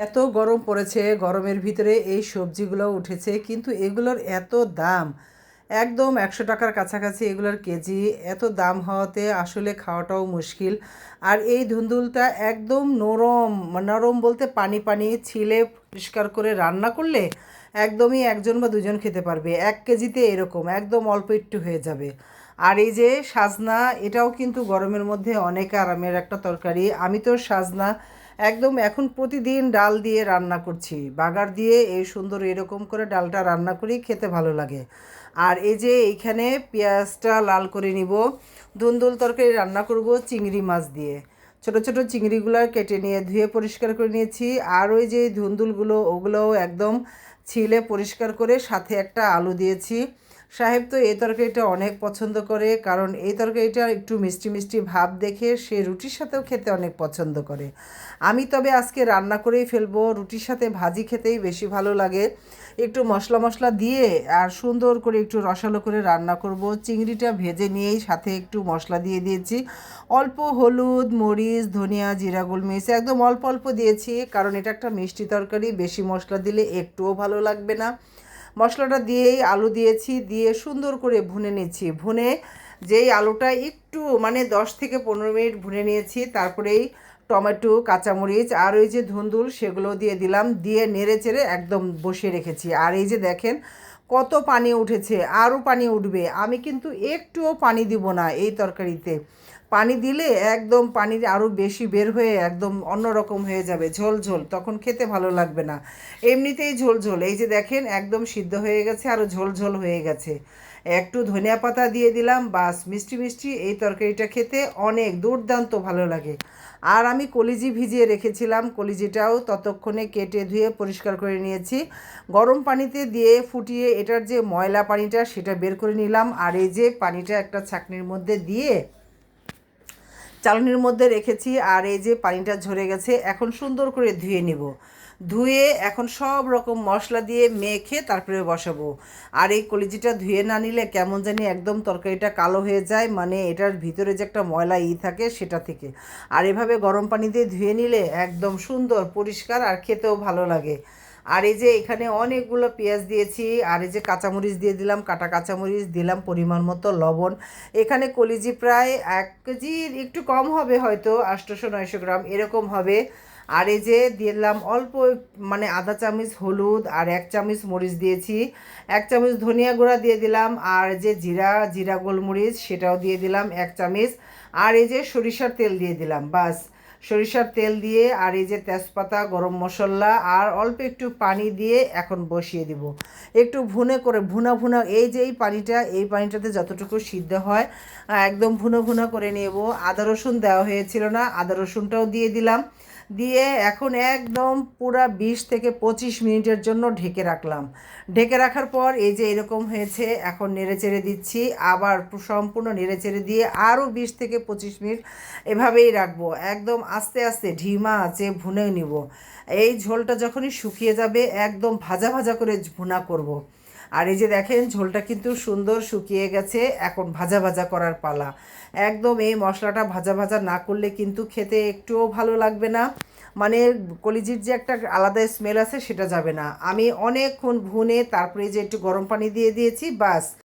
এত গরম পড়েছে, গরমের ভিতরে এই সবজিগুলো উঠেছে, কিন্তু এগুলোর এত দাম। একদম একশো টাকার কাছাকাছি এগুলোর কেজি, এত দাম হওয়াতে আসলে খাওয়াটাও মুশকিল। আর এই ধুন্দুলটা একদম নরম নরম বলতে পানি পানি ছিলে পরিষ্কার করে রান্না করলে একদমই একজন বা দুজন খেতে পারবে। এক কেজিতে এরকম, একদম অল্প একটু হয়ে যাবে। আর এই যে সাজনা, এটাও কিন্তু গরমের মধ্যে অনেক আরামের একটা তরকারি। আমি তো সাজনা একদম এখন প্রতিদিন ডাল দিয়ে রান্না করছি। বাগার দিয়ে এই সুন্দর এরকম করে ডালটা রান্না করি, খেতে ভালো লাগে। আর এই যে এইখানে পেঁয়াজটা লাল করে নিব ধুন্দুল তরকারি রান্না করব চিংড়ি মাছ দিয়ে। ছোট ছোট চিংড়িগুলো কেটে নিয়ে ধুয়ে পরিষ্কার করে নিয়েছি। আর ওই যে ধুন্দুলগুলো, ওগুলোও একদম ছিলে পরিষ্কার করে সাথে একটা আলু দিয়েছি। সাহেব তো এই তরকারিটা অনেক পছন্দ করে, কারণ এই তরকারিটা একটু মিষ্টি মিষ্টি ভাব দেখে সে রুটির সাথেও খেতে অনেক পছন্দ করে। আমি তবে আজকে রান্না করেই ফেলব, রুটির সাথে ভাজি খেতেই বেশি ভালো লাগে। একটু মশলা মশলা দিয়ে আর সুন্দর করে একটু রসালো করে রান্না করব। চিংড়িটা ভেজে নিয়েই সাথে একটু মশলা দিয়ে দিয়েছি। অল্প হলুদ, মরিচ, ধনিয়া, জিরা, গোলমরিচ একদম অল্প অল্প দিয়েছি, কারণ এটা একটা মিষ্টি তরকারি, বেশি মশলা দিলে একটুও ভালো লাগবে না। মশলাটা দিয়েই আলু দিয়েছি, দিয়ে সুন্দর করে ভুনে নিচ্ছি ভুনে যেই আলুটা একটু মানে দশ থেকে পনেরো মিনিট ভুনে নিয়েছি, তারপরেই টমেটো, কাঁচামরিচ আর ওই যে ধুন্দুল সেগুলো দিয়ে দিলাম, দিয়ে নেড়ে চেড়ে একদম বসিয়ে রেখেছি। আর এই যে দেখেন কত পানি উঠেছে, আরও পানি উঠবে। আমি কিন্তু একটুও পানি দিব না এই তরকারিতে। পানি দিলে একদম পানি আরও বেশি বের হয়ে একদম অন্যরকম হয়ে যাবে, ঝোল ঝোল, তখন খেতে ভালো লাগবে না। এমনিতেই ঝোল ঝোল, এই যে দেখেন একদম সিদ্ধ হয়ে গেছে আরও ঝোল ঝোল হয়ে গেছে। একটু ধনিয়া পাতা দিয়ে দিলাম, বাস, মিষ্টি মিষ্টি, এই তরকারিটা খেতে অনেক দুর্দান্ত ভালো লাগে। আর আমি কলিজি ভিজিয়ে রেখেছিলাম, কলিজিটাও ততক্ষণে কেটে ধুয়ে পরিষ্কার করে নিয়েছি। গরম পানিতে দিয়ে ফুটিয়ে এটার যে ময়লা পানিটা, সেটা বের করে নিলাম। আর এই যে পানিটা একটা ছাকনির মধ্যে দিয়ে চালনির মধ্যে রেখেছি আর এই যে পানিটা ঝরে গেছে, এখন সুন্দর করে ধুয়ে নিব। ধুয়ে এখন সব রকম মশলা দিয়ে মেখে তারপরে বসাবো। আর এই কলিজিটা ধুয়ে না নিলে কেমন জানি একদম তরকারিটা কালো হয়ে যায় মানে এটার ভিতরে যে একটা ময়লা ই থাকে সেটা থেকে। আর এভাবে গরম পানি দিয়ে ধুয়ে নিলে একদম সুন্দর, পরিষ্কার আর খেতেও ভালো লাগে। আর এই যে এখানে অনেকগুলো পেঁয়াজ দিয়েছি, আর এই যে কাঁচামরিচ দিয়ে দিলাম, কাটা কাঁচামরিচ দিলাম, পরিমাণ মতো লবণ। এখানে কলিজি প্রায় এক কেজির একটু কম হবে হয়তো, আটশোশো নয়শো গ্রাম, এরকম হবে। আর এই যে দিলাম অল্প মানে আধা চামচ হলুদ আর এক চামচ মরিচ দিয়েছি। এক চামচ ধনিয়া গুঁড়া দিয়ে দিলাম, আর যে জিরা জিরা গোলমরিচ, সেটাও দিয়ে দিলাম এক চামচ। আর এই যে সরিষার তেল দিয়ে দিলাম, বাস। সরিষার তেল দিয়ে আর এই যে তেজপাতা, গরম মশলা আর অল্প একটু পানি দিয়ে এখন বসিয়ে দিব। একটু ভুনে করে, ভুনা ভুনা, এই যে এই পানিটা, এই পানিটাতে যতটুকু সিদ্ধ হয়, একদম ভুনো ভুনা করে নেব। আদা রসুন দেওয়া হয়েছিল না, আদা রসুনটাও দিয়ে দিলাম। দিয়ে এখন একদম পুরা বিশ থেকে পঁচিশ মিনিটের জন্য ঢেকে রাখলাম। ঢেকে রাখার পর এই যে এরকম হয়েছে, এখন নেড়ে চেড়ে দিচ্ছি। আবার সম্পূর্ণ নেড়ে চেড়ে দিয়ে আরও বিশ থেকে পঁচিশ মিনিট এভাবেই রাখব। একদম আস্তে আস্তে ঢিমা আছে ভুনে নিব। এই ঝোলটা যখনই শুকিয়ে যাবে, একদম ভাজা ভাজা করে ভুনা করব। আর এই যে দেখেন, ঝোলটা কিন্তু সুন্দর শুকিয়ে গেছে, এখন ভাজা ভাজা করার পালা। একদম এই মশলাটা ভাজা ভাজা না করলে কিন্তু খেতে একটুও ভালো লাগবে না। মানে কলিজির যে একটা আলাদা স্মেল আছে, সেটা যাবে না। আমি অনেকক্ষণ ভুনে তারপরে যে একটু গরম পানি দিয়ে দিয়েছি, বাস।